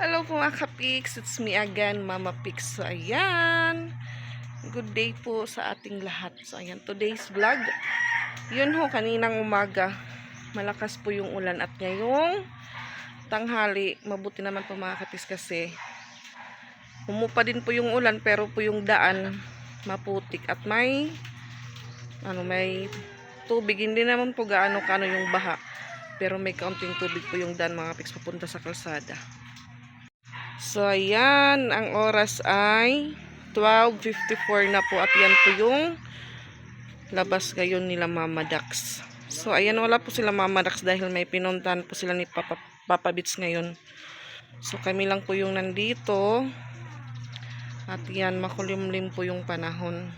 Hello po mga ka-Pix, it's me again, Mama Pix. So ayan, good day po sa ating lahat. So ayan, today's vlog. Yun ho, kaninang umaga, malakas po yung ulan at ngayong tanghali, mabuti naman po mga ka-Pix kasi umupa din po yung ulan pero po yung daan maputik at may ano may tubig hindi naman po gaano kano yung baha pero may kaunting tubig po yung daan mga pics papunta sa kalsada so ayan ang oras ay 12.54 na po at yan po yung labas ngayon nila Mama Dax. So ayan wala po sila Mama Dax dahil may pinuntahan po sila ni Papa, Papa Bits ngayon. So kami lang po yung nandito at yan makulimlim po yung panahon.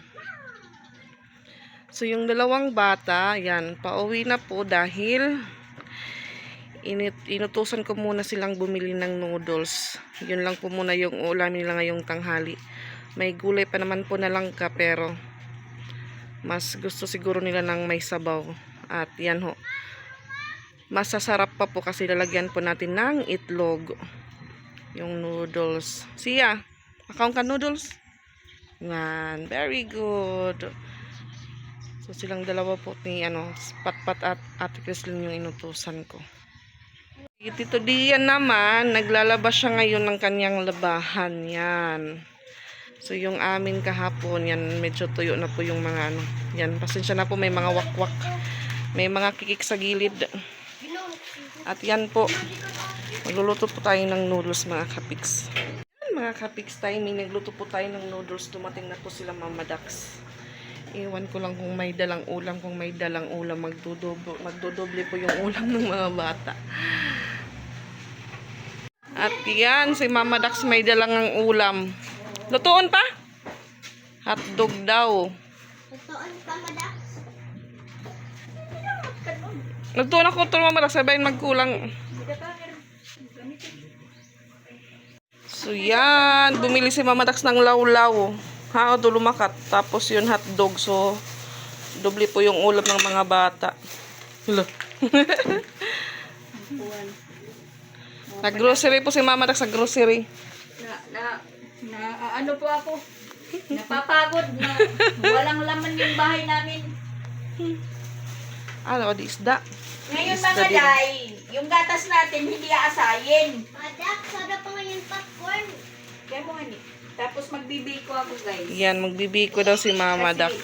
So, yung dalawang bata, yan, pauwi na po dahil init, inutusan ko muna silang bumili ng noodles. Yun lang po muna yung ulam nila ngayong tanghali. May gulay pa naman po na langka pero mas gusto siguro nila ng may sabaw. At yan ho. Masasarap pa po kasi lalagyan po natin ng itlog. Yung noodles. Siya, makaon ka noodles? Yan, very good. So silang dalawa po ni ano, Patpat at Ate Chrislyn yung inutusan ko. Tito Dian naman, naglalabas siya ngayon ng kanyang labahan. Yan. So yung amin kahapon, yan medyo tuyo na po yung mga ano. Yan, pasensya na po may mga wakwak. May mga kikik sa gilid. At yan po, magluluto po tayo ng noodles mga kapiks. Mga kapiks timing, nagluto po tayo ng noodles. Dumating na po sila Mama Dax. Iwan ko lang kung may dalang ulam. Kung may dalang ulam, magdudoble, magdodoble po yung ulam ng mga bata. At yan, si Mama Dax may dalang ang ulam. Lutuon pa? Hotdog daw. Totoo pa, Madax. Lutuon ako ito Mama Dax, sabayin magkulang. So yan, bumili si Mama Dax ng lawlaw. Ha, o lumakat. Tapos yun hotdog. So, doble po yung ulam ng mga bata. Hala. Nag-grocery po si Mama Dax sa grocery. na, na, na ano po ako, napapagod na walang laman yung bahay namin. Ano, di isda. Ngayon Isda mga din. day, yung gatas natin hindi aasayin. Madax, sada pa ngayon popcorn. Kaya mo nga ni. Tapos magbibiko ako guys. Yan, magbibiko daw si Mama Kasi- Dax.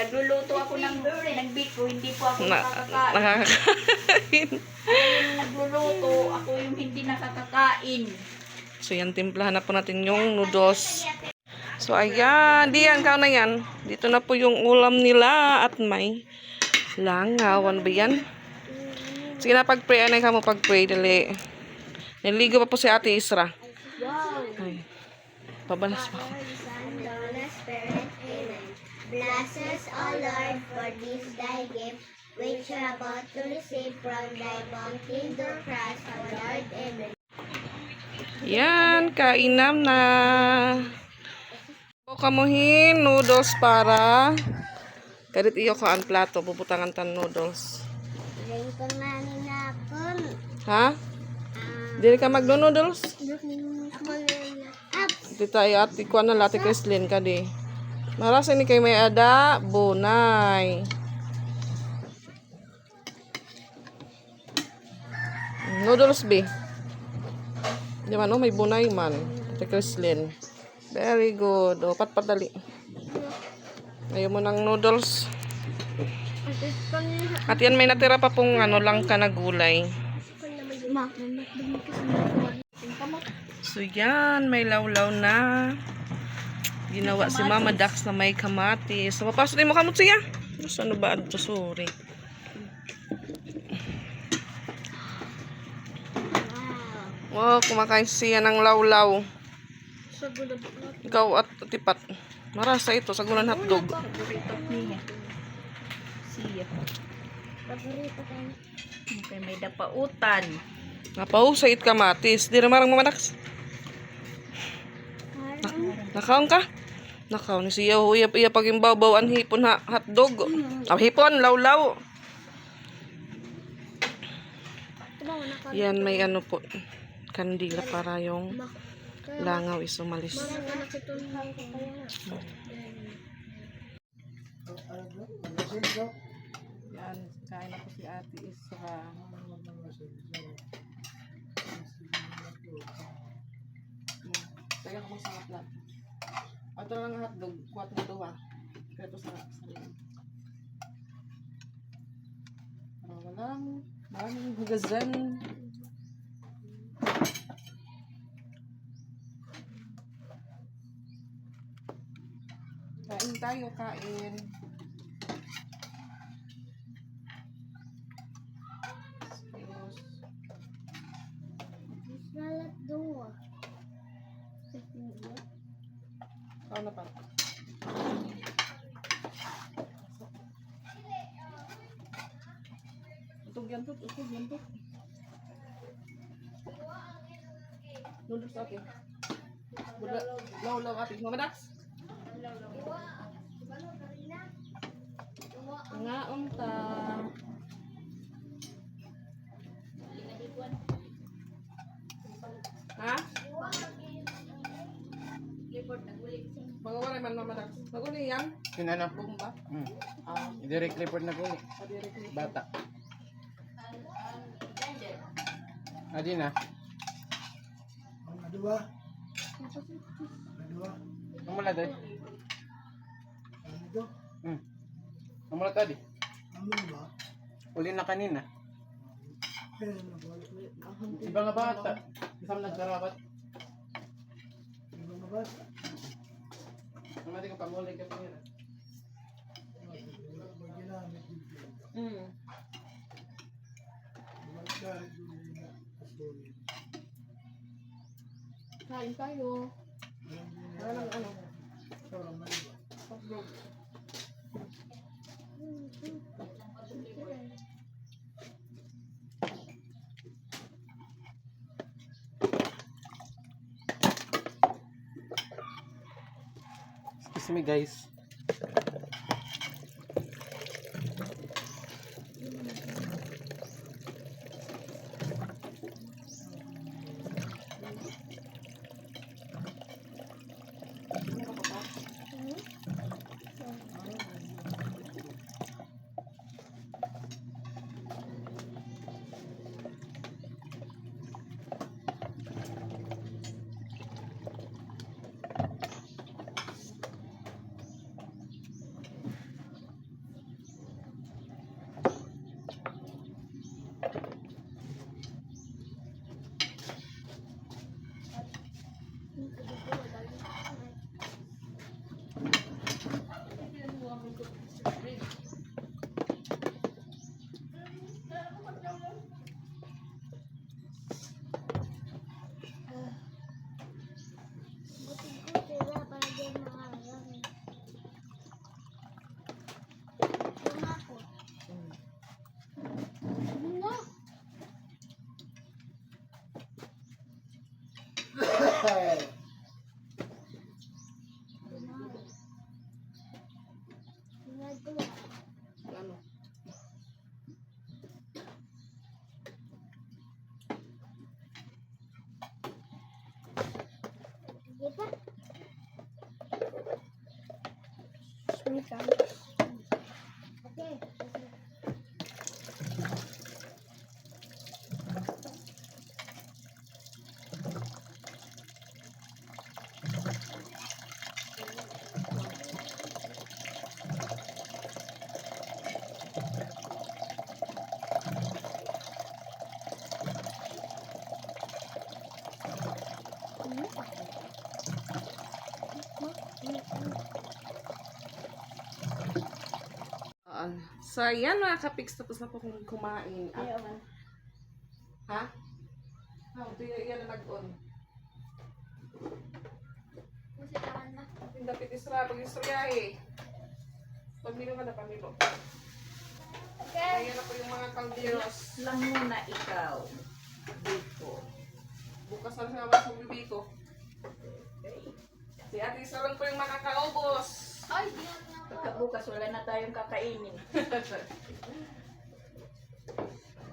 Nagluluto ako ng nagbiko, hindi po ako Na, nakakakain. nakakakain. Yung nagluluto, ako yung hindi nakakakain. So, yan, timplahan na po natin yung noodles. So, ayan. Diyan, kao na yan. Dito na po yung ulam nila at may langaw. Ano ba yan? Sige na, pag-pray. Anay ka mo pag-pray. Dali. Naligo pa po si Ate Isra. Ay. Pabalas pa. Father, Bless us, O Lord, for this thy gift, which are about to receive from thy bounty through Christ our Lord. Amen. Yan, kainam na. O kamuhin, noodles para kadit iyo ko ang plato, puputangan tan noodles. Ring ko na ninapon. Ha? Dili ka magno-noodles? Ako na up. Di tayo at ikuan na lati Chrislyn ka di. Marasa ni kay may ada, bunay. Noodles be. Di man, oh, may bunay man. Ate Chrislyn. Very good. O, patpadali. Ayaw mo ng noodles. At yan, may natira pa pong ano lang ka na gulay. So yan, may lawlaw na. Ginawa si Mama Dax na may kamatis. So, papasok din mo kamot siya. Ano ba? Adto, sorry. Wow, kumakain siya ng lawlaw. Ikaw at tipat. Marasa ito, sagunan hotdog. Siya. Paborito ko. Okay, may dapautan. Napahusay it kamatis. Di na marang Mama Dax. Nakaon ka? Nakaon ni siya. Huya iya pag imbabaw ang hipon ha, hotdog. Ah, hipon, lawlaw. Yan, may ano po. kandila para yung langaw is umalis. Yan, kain ako si Ate Isra. Kaya ako masarap lang. Ito lang hotdog, kuwat mo duwa. Ito sa rin. Para walang maraming hugasan. Kain tayo, kain. Kau na pa. Utog yan to, utog yan to. Noodles ate. Bula, law law ate. Mama Dax. Nga unta. Dax. Maguli yan. Sinana? Bomba. Hmm. Ah, Direct report na ko eh. padirekli. Bata. Adi na. Dua. Dua. Ang mula doy. Ito. Hmm. Ang mula tadi. Ano ba? Uli na kanina. Iba nga bata. Isang nagsarapat. Iba na ba? Namati ko pamuli ka ginamit dito. Mm. Kasulit. Kain tayo. Wala lang ano. Na iba. Hotdog. Excuse me guys. Okay. Okay. Thank mm -hmm. Ah, so, ayan mga kapiks, tapos na po kong kumain. At, ha? Ha, ito yung yan na nag-on. Ating dapit isra, pag istoryahe. Pamilo ka na, pamilo. Ayan na po yung mga kalderos. Lang muna ikaw. Dito. Bukas na sa mga sa bibi ko. Si ate isa lang po yung makakaubos. Pagkabukas wala na tayong kakainin.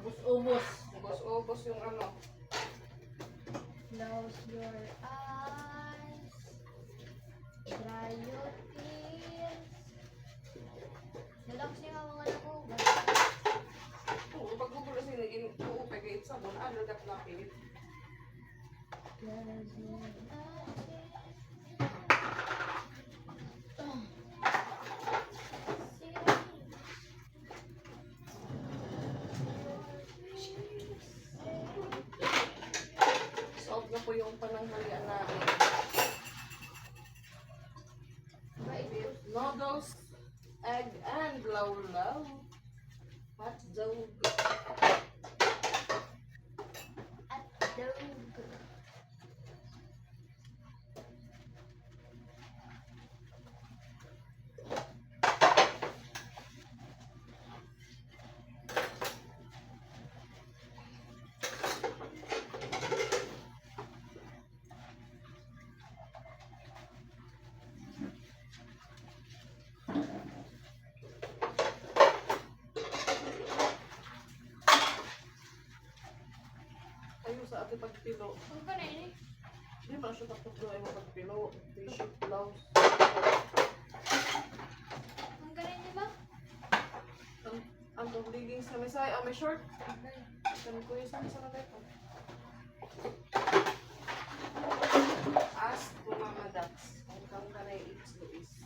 Ubus-ubos. Ubus-ubos yung ano. Close your eyes. Dry your tears. Relax niya mga ko. Oo, pag gugulo sila, naging oo, pagkait sabon, ano gat lapit. Close your eyes. Pananghalian namin. Sa ate pagpilo. Ang ka na ini? Hindi pa siya tapos ay mapagpilo. T-shirt, blouse. Ang na ini ba? Ang, ang leggings sa mesay. Ah, may short. Ganun ko yung sa. Ask to Mama Dax. Kung kang kanay it's Luis.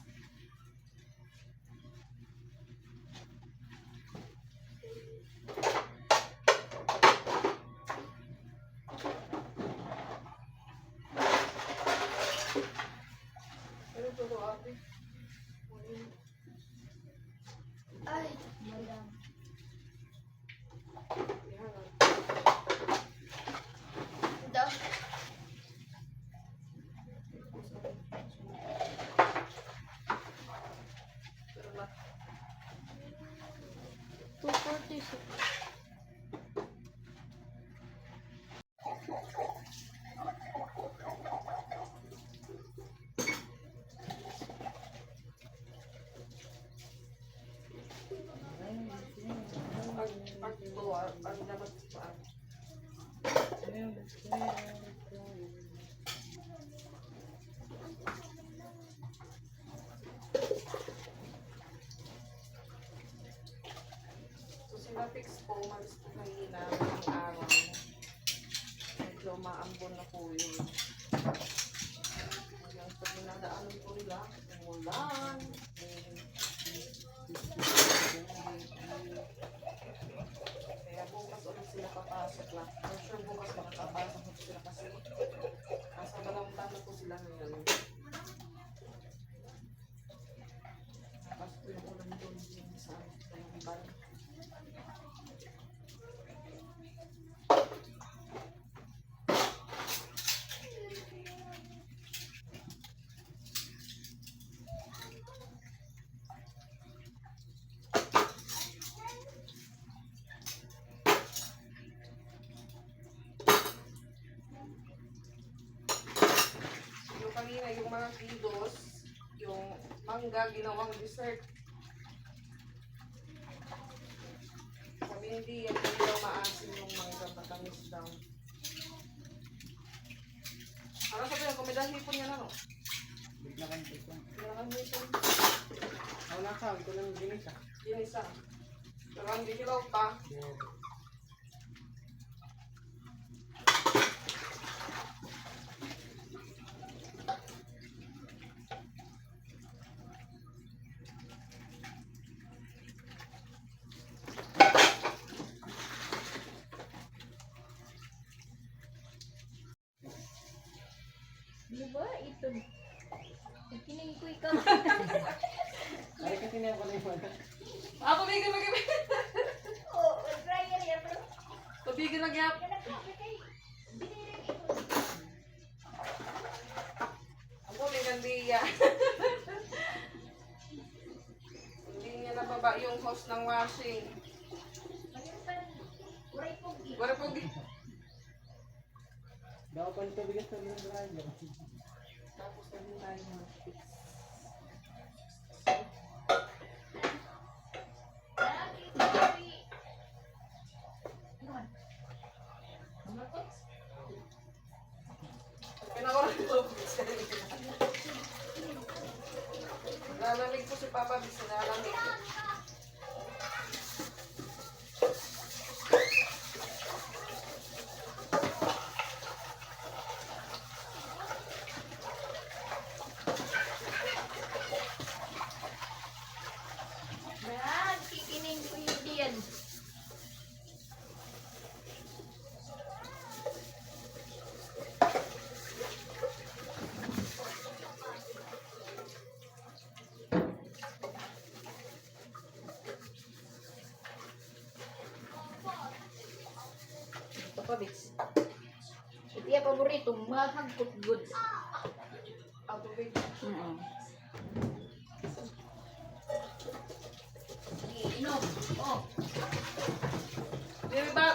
Pero ito to ate. Ay, madam. Yan ah. Daw. Pero na. 246. Pag, pag ito ah, ang dapat pa. Fix po, malis po kanina ng araw. Medyo maambon na po yun. Hanggang pag dinadaanan po nila, umulan. Kaya bukas ulit sila papasok lang. For sure bukas makakapasok sila kasi nasa balamtan na po sila ngayon. Tapos po yung ulan doon yung sa sa yung iban. Yung kanina, yung mga kilos, yung mangga, ginawang dessert. Sabi hindi, yan hindi daw maasin yung mangga, matamis daw. Ano sabi niya, dahil po niya na, no? Bigla kang ito. Kailangan mo ito. Wala ka, ito lang ginisa. Ginisa. Pero ang dihilaw pa. Di ba? Ito. Kining ko ikaw. Ay, kasi niya ko na yung wala. Ah, pabigil, pabigil. Oh, dryer yan, bro. Pabigil na gyap. Ako, may gandiya. Hindi niya nababa yung hose ng washing. Wala po. Daw pa nito bigas sa mga radyo. Tapos na din tayo mag-fix. Nalalamig si Papa Bis. Papa Bits. Ito yung paborito, mahagkot good. Ang tubig. Oo. Sige, inom. Oh. Diriba,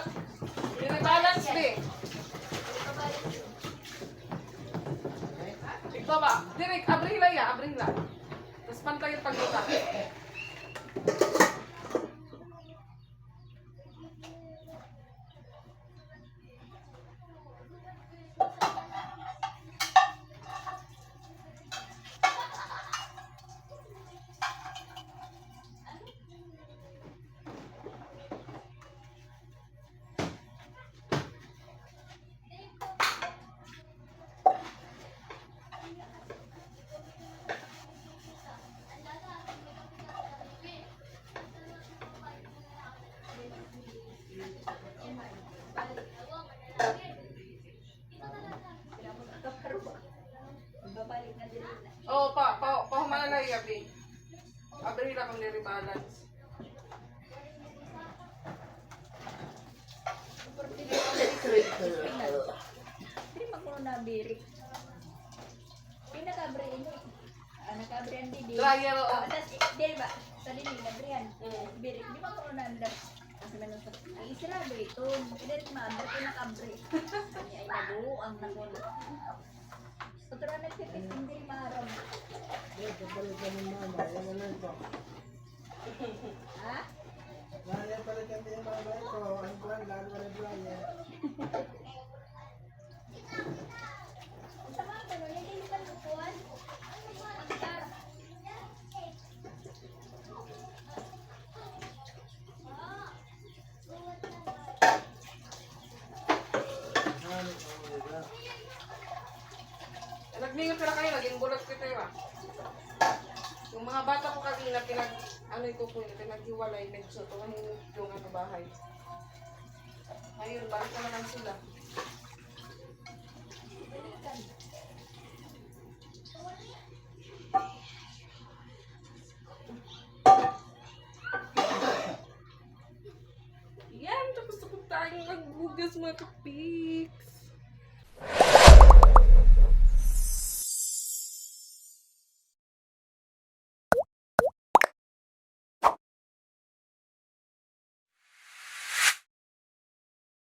diribalance be. Ikaw ba? Direk, abrila ya, abrila. Tapos pantay yung pagluta. Oh, pa, pa, pa humanalay abi. Abrila kung diribalance. Hindi magkulo na birik. Pinakabre ini. Ah, nakabrian di di. Dryer, oh. Ah, tas, di ba? Sa dili, nabrian. Birik, di magkulo na andas. Kasi meron sa, ang isra ba ito? Hindi maabre ko nakabre. Kanya ay nabuo ang nakulo. Paturan na siya, hindi maharam. Eh, kapalit ka ng mama. Yan na ito. Ha? Naya palit ka ng mama ito. Ang buwan, lalo na. Sama ka nun, hindi ka lukuan. Ano, oh, diba? Ka na kayo, naging bulat kita yun. Yung mga bata ko kanina, pinag, ano ito po pinaghiwalay, tumahin yung ano bahay. Ngayon, balik na naman sila. Yan, tapos tapos tayong nagbugas mga kapiks.